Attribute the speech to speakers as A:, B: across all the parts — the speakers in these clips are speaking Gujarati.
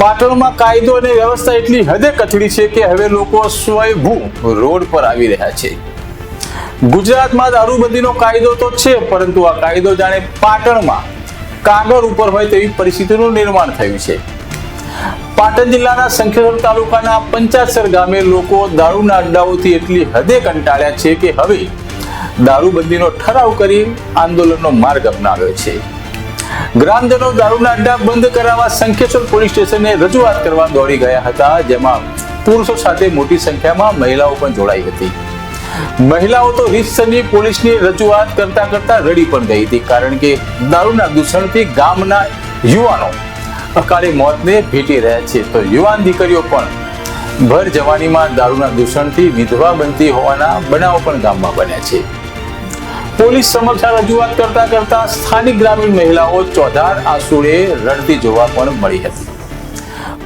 A: પાટણમાં કાયદો અને વ્યવસ્થા એટલી હદે કથળી છે કે હવે લોકો સ્વયંભૂ રોડ પર આવી રહ્યા છે. ગુજરાતમાં દારૂબંધીનો કાયદો તો છે, પરંતુ આ કાયદો જાણે પાટણમાં કાગળ ઉપર હોય તેવી પરિસ્થિતિનું નિર્માણ થયું છે. પાટણ જિલ્લાના શંખેશ્વર તાલુકાના પંચાસર ગામે લોકો દારૂના અડ્ડાઓથી એટલી હદે કંટાળ્યા છે કે હવે દારૂબંધીનો ઠરાવ કરી આંદોલનનો માર્ગ અપનાવ્યો છે. ગ્રામજનો દારૂના અડ્ડા બંધ કરાવવા સંખેશ્વર પોલીસ સ્ટેશને રજૂઆત કરવા દોડી ગયા હતા, જેમાં પુરુષો સાથે મોટી સંખ્યામાં મહિલાઓ પણ જોડાઈ હતી. મહિલાઓ તો રીતસરની પોલીસની રજૂઆત કરતા કરતા રડી પણ ગઈ હતી, કારણ કે દારૂના દૂષણથી ગામના યુવાનો અકાળે મોતને ભેટી રહ્યા છે. તો યુવાન દીકરીઓ પણ ભર જવાનીમાં દારૂના દૂષણથી વિધવા બનતી હોવાના બનાવો પણ ગામમાં બન્યા છે. પોલીસ સમક્ષ રજૂઆત કરતા કરતા સ્થાનિક ગ્રામીણ મહિલાઓ ચોધાર આંસુડે રડતી જોવા પણ મળી હતી.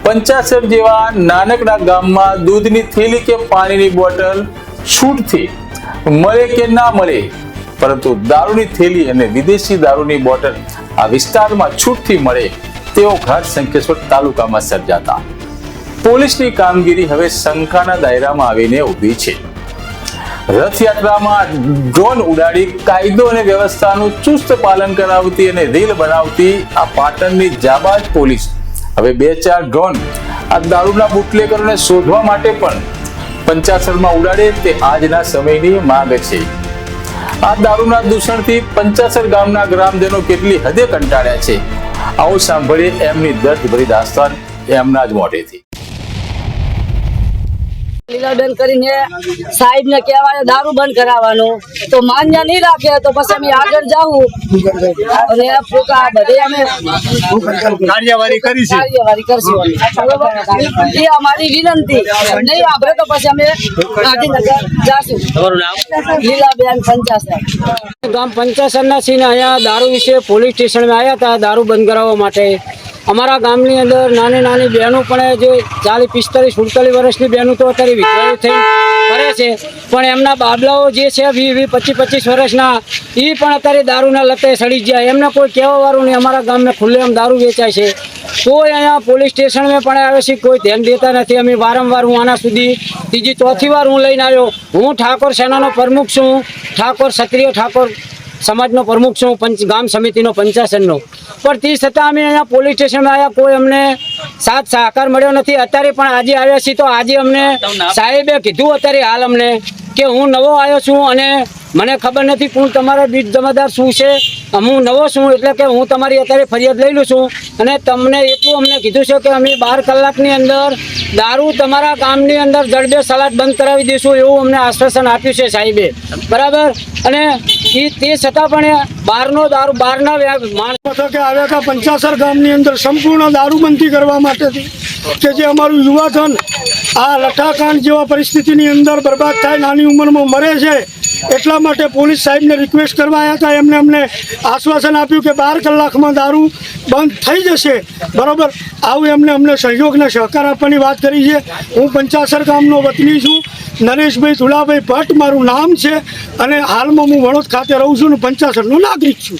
A: પંચાસર જેવા નાનકડા ગામમાં દૂધની થેલી કે પાણીની બોટલ છૂટથી મળે કે ના મળે, પરંતુ દારૂની થેલી અને વિદેશી દારૂની બોટલ આ વિસ્તારમાં છૂટથી મળે તેઓ ઘાટ શંકેશ્વર તાલુકામાં સર્જાતા. પોલીસની કામગીરી હવે શંકાના દાયરામાં આવીને ઊભી છે. રથયાત્રામાં ડ્રોન ઉડાડી કાયદો અને વ્યવસ્થાનું ચુસ્ત પાલન કરાવતી અને રીલ બનાવતી આ પાટણની જાબાજ પોલીસ. હવે બે ચાર ડ્રોન આ દારૂના બુટલેકરોને શોધવા માટે પણ પંચાસરમાં ઉડાડે તે આજના સમયની માંગ છે. આ દારૂના દૂષણથી પંચાસર ગામના ગ્રામજનો કેટલી હદે કંટાળ્યા છે? આવું સાંભળીએ એમની દર્દભરી દાસ્તાન એમના જ મોઢેથી.
B: લીલાબેન કરીને સાહેબ ને કહેવાય દારૂ બંધ કરાવવાનો. તો માન્ય નહીં રાખે તો પછી અમે આગળ જાવું અને ફૂકા બધે અમે
C: કાર્યવાહી કરીશું.
B: કાર્યવાહી કરશું. એ અમારી વિનંતી. નહીં આપણે તો પછી અમે ગાંધીનગર જાશું. લીલાબેન પંચાસર.
D: ગામ પંચાસરના સિંહ અહીંયા દારૂ વિશે પોલીસ સ્ટેશનમાં આવ્યા હતા દારૂ બંધ કરાવવા માટે. અમારા ગામની અંદર નાની નાની બહેનો પણ જે ચાલીસ, પિસ્તાલીસ, સુડતાલીસ વર્ષની બહેનો તો અત્યારે વિધવાઓ થઈ કરે છે. પણ એમના બાબલાઓ જે છે, વીસ વીસ, પચીસ પચીસ વર્ષના એ પણ અત્યારે દારૂના લતે સડી ગયા. એમને કોઈ કહેવાવાળું નહીં, અમારા ગામમાં ખુલ્લેઆમ દારૂ વેચાય છે. કોઈ અહીંયા પોલીસ સ્ટેશનમાં પણ આવે છે, કોઈ ધ્યાન દેતા નથી. અમે વારંવાર હું આના સુધી ત્રીજી, ચોથી વાર હું લઈને આવ્યો. હું ઠાકોર સેનાનો પ્રમુખ છું. ઠાકોર, ક્ષત્રિય ઠાકોર સમાજનો પ્રમુખ છું, પંચ, ગામ સમિતિનો પંચાસનનો. પણ તે છતાં અમે અહીંયા પોલીસ સ્ટેશનમાં આવ્યા, કોઈ અમને સાથ સહકાર મળ્યો નથી. અત્યારે પણ આજે આવ્યા છીએ તો આજે અમને સાહેબે કીધું અત્યારે હાલ અમને કે હું નવો આવ્યો છું અને મને ખબર નથી હું તમારા બીજ જમાદાર શું છે. હું નવો છું એટલે કે હું તમારી અત્યારે ફરિયાદ લઈ લઉં છું. અને તમને એટલું અમને કીધું છે કે અમે બાર કલાકની અંદર દારૂ તમારા ગામની અંદર જડબે સલાડ બંધ કરાવી દઈશું એવું અમને આશ્વાસન આપ્યું છે સાહેબે. બરાબર? અને એ તે છતાં પણ બહારનો દારૂ, બહારના
C: મથકે આવ્યા હતા પંચાસર ગામની અંદર સંપૂર્ણ દારૂબંધી કરવા માટેથી કે જે અમારું યુવાધન આ લઠાકાંડ જેવા પરિસ્થિતિની અંદર બરબાદ થાય, નાની ઉંમરમાં મરે છે, એટલા માટે પોલીસ સાહેબને રિક્વેસ્ટ કરવા આવ્યા હતા. એમને અમને આશ્વાસન આપ્યું કે બાર કલાકમાં દારૂ બંધ થઈ જશે. બરાબર? આવું એમને અમને સહયોગને સહકાર આપવાની વાત કરી છે. હું પંચાસર ગામનો વતની છું. નરેશભાઈ ધુલાભાઈ ભટ્ટ મારું નામ છે અને હાલમાં હું વડોદ ખાતે રહું છું અને પંચાસરનો નાગરિક છું.